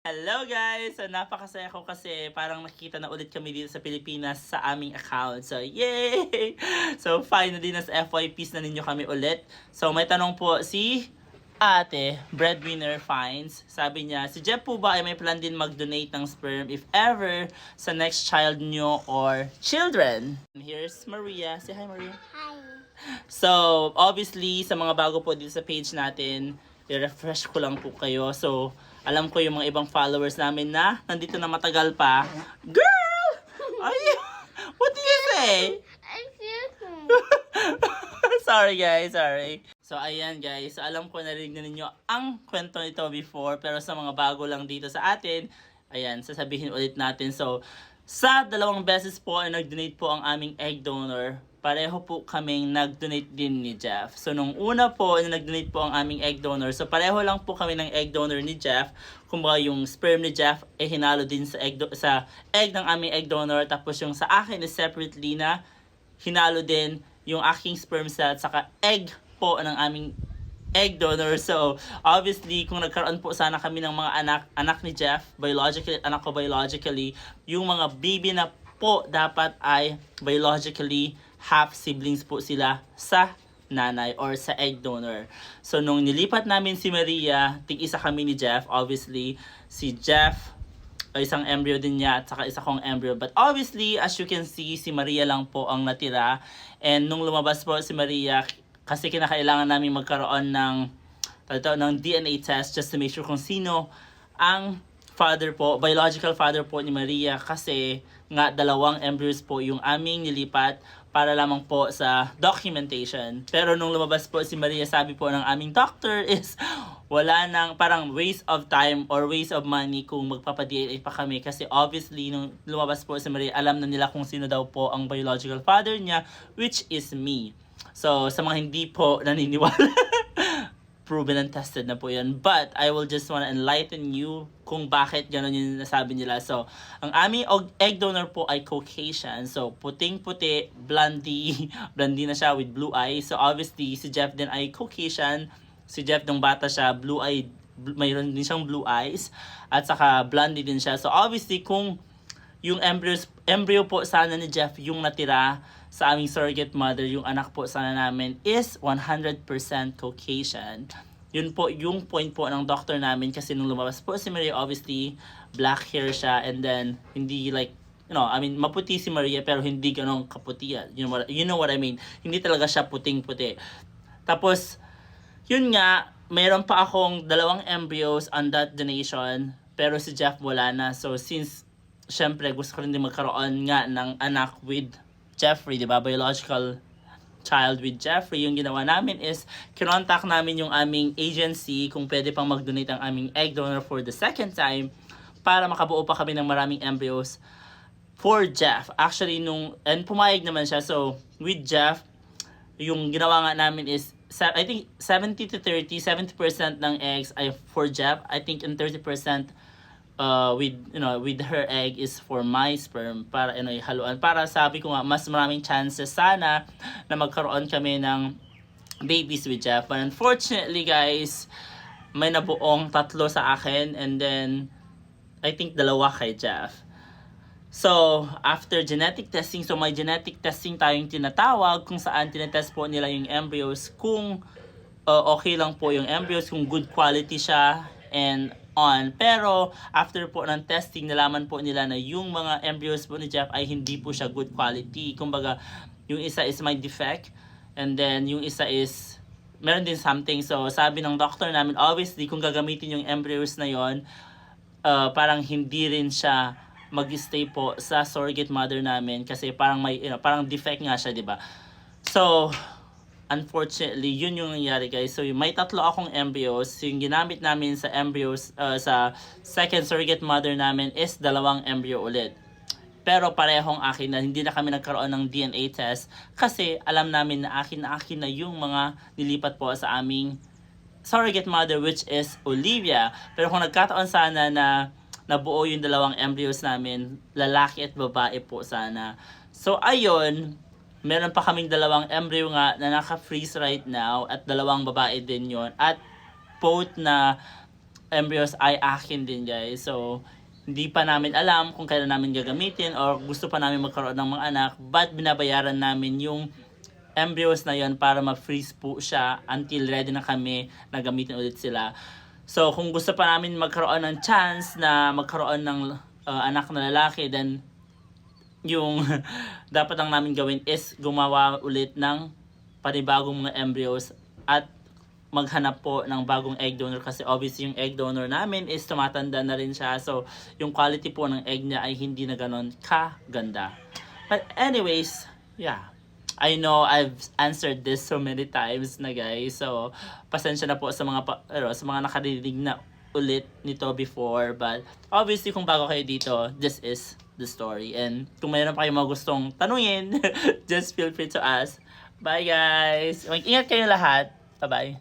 Hello guys! So napakasaya ko kasi parang nakikita na ulit kami dito sa Pilipinas sa aming account. So yay! So finally nas FYPs na ninyo kami ulit. So may tanong po si ate, breadwinner finds. Sabi niya, si Jeff po ba ay may plan din mag-donate ng sperm if ever sa next child nyo or children? And here's Maria. Say hi Maria. Hi. So, obviously, sa mga bago po dito sa page natin, i-refresh ko lang po kayo. So, alam ko yung mga ibang followers namin na nandito na matagal pa. Girl! Ay! What do you say? Sorry guys, sorry. So ayan guys, so, alam ko narinig na ninyo ang kwento nito before pero sa mga bago lang dito sa atin, ayan, sasabihin ulit natin. So sa dalawang beses po ay nag-donate po ang aming egg donor. Pareho po kaming nag-donate din ni Jeff. So nung una po na nag-donate po ang aming egg donor, so pareho lang po kami ng egg donor ni Jeff. Kumbaga yung sperm ni Jeff ay hinalo din sa egg sa egg ng aming egg donor tapos yung sa akin is separately na hinalo din yung aking sperm cell at saka egg po ng aming egg donor. So, obviously, kung nagkaroon po sana kami ng mga anak, anak ni Jeff, biologically, anak ko biologically, yung mga baby na po dapat ay biologically half siblings po sila sa nanay or sa egg donor. So, nung nilipat namin si Maria, tig-isa kami ni Jeff, obviously, si Jeff, isang embryo din niya at saka isa kong embryo. But obviously, as you can see, si Maria lang po ang natira. And nung lumabas po si Maria, kasi kinakailangan namin magkaroon ng, ito, ng DNA test just to make sure kung sino ang father po, biological father po ni Maria kasi nga dalawang embryos po yung aming nilipat para lamang po sa documentation. Pero nung lumabas po si Maria, sabi po ng aming doctor is wala nang parang waste of time or waste of money kung magpapa-DNA pa kami kasi obviously nung lumabas po si Maria, alam na nila kung sino daw po ang biological father niya which is me. So sa mga hindi po naniniwala proven and tested na po yun. But, I will just wanna enlighten you kung bakit gano'n yung nasabi nila. So, ang aming egg donor po ay Caucasian. So, puting-puti, blondie, blondie na siya with blue eyes. So, obviously, si Jeff din ay Caucasian. Si Jeff nung bata siya, blue-eyed, bl- mayroon din siyang blue eyes. At saka, blondie din siya. So, obviously, kung yung embryos, embryo po sana ni Jeff yung natira sa aming surrogate mother, yung anak po sana namin is 100% Caucasian. Yun po yung point po ng doctor namin kasi nung lumabas po si Maria, obviously, black hair siya and then hindi like, you know, I mean, maputi si Maria pero hindi ganong kaputi. ah. You know what, you know what I mean? Hindi talaga siya puting-puti. Tapos, yun nga, mayroon pa akong dalawang embryos on that donation, pero si Jeff wala na. So, since, syempre, gusto ko rin din magkaroon nga ng anak with Jeffrey, di ba? Biological child with Jeffrey, yung ginawa namin is, kinontak namin yung aming agency kung pwede pang mag-donate ang aming egg donor for the second time para makabuo pa kami ng maraming embryos for Jeff. Actually, nung, and pumayag naman siya. So, with Jeff, yung ginawa nga namin is I think 70 to 30, 70% ng eggs ay for Jeff. I think and 30% uh, with you know with her egg is for my sperm para ano haluan para sabi ko nga mas maraming chances sana na magkaroon kami ng babies with Jeff. But unfortunately guys, may nabuong tatlo sa akin and then I think dalawa kay Jeff. So, after genetic testing, so may genetic testing tayong tinatawag kung saan tinetest po nila yung embryos kung uh, okay lang po yung embryos, kung good quality siya and on. Pero after po ng testing, nalaman po nila na yung mga embryos po ni Jeff ay hindi po siya good quality. Kumbaga, yung isa is may defect and then yung isa is meron din something. So, sabi ng doctor namin, obviously, kung gagamitin yung embryos na yon uh, parang hindi rin siya mag-stay po sa surrogate mother namin kasi parang may you know, parang defect nga siya, 'di ba? So, unfortunately, yun yung nangyari guys. So, may tatlo akong embryos. Yung ginamit namin sa embryos, uh, sa second surrogate mother namin is dalawang embryo ulit. Pero parehong akin na hindi na kami nagkaroon ng DNA test kasi alam namin na akin na akin na yung mga nilipat po sa aming surrogate mother which is Olivia. Pero kung nagkataon sana na nabuo yung dalawang embryos namin, lalaki at babae po sana. So ayun, meron pa kaming dalawang embryo nga na naka-freeze right now at dalawang babae din yon At both na embryos ay akin din guys. So, hindi pa namin alam kung kailan namin gagamitin or gusto pa namin magkaroon ng mga anak but binabayaran namin yung embryos na yon para ma-freeze po siya until ready na kami na gamitin ulit sila. So, kung gusto pa namin magkaroon ng chance na magkaroon ng uh, anak na lalaki, then yung dapat lang namin gawin is gumawa ulit ng panibagong mga embryos at maghanap po ng bagong egg donor kasi obviously yung egg donor namin is tumatanda na rin siya. So, yung quality po ng egg niya ay hindi na ganon kaganda. But anyways, yeah. I know I've answered this so many times na guys. So, pasensya na po sa mga ano, sa mga nakarinig na ulit nito before. But obviously kung bago kayo dito, this is the story. And kung mayroon pa kayong mga gustong tanungin, just feel free to ask. Bye guys! Mag-ingat kayo lahat. Bye-bye.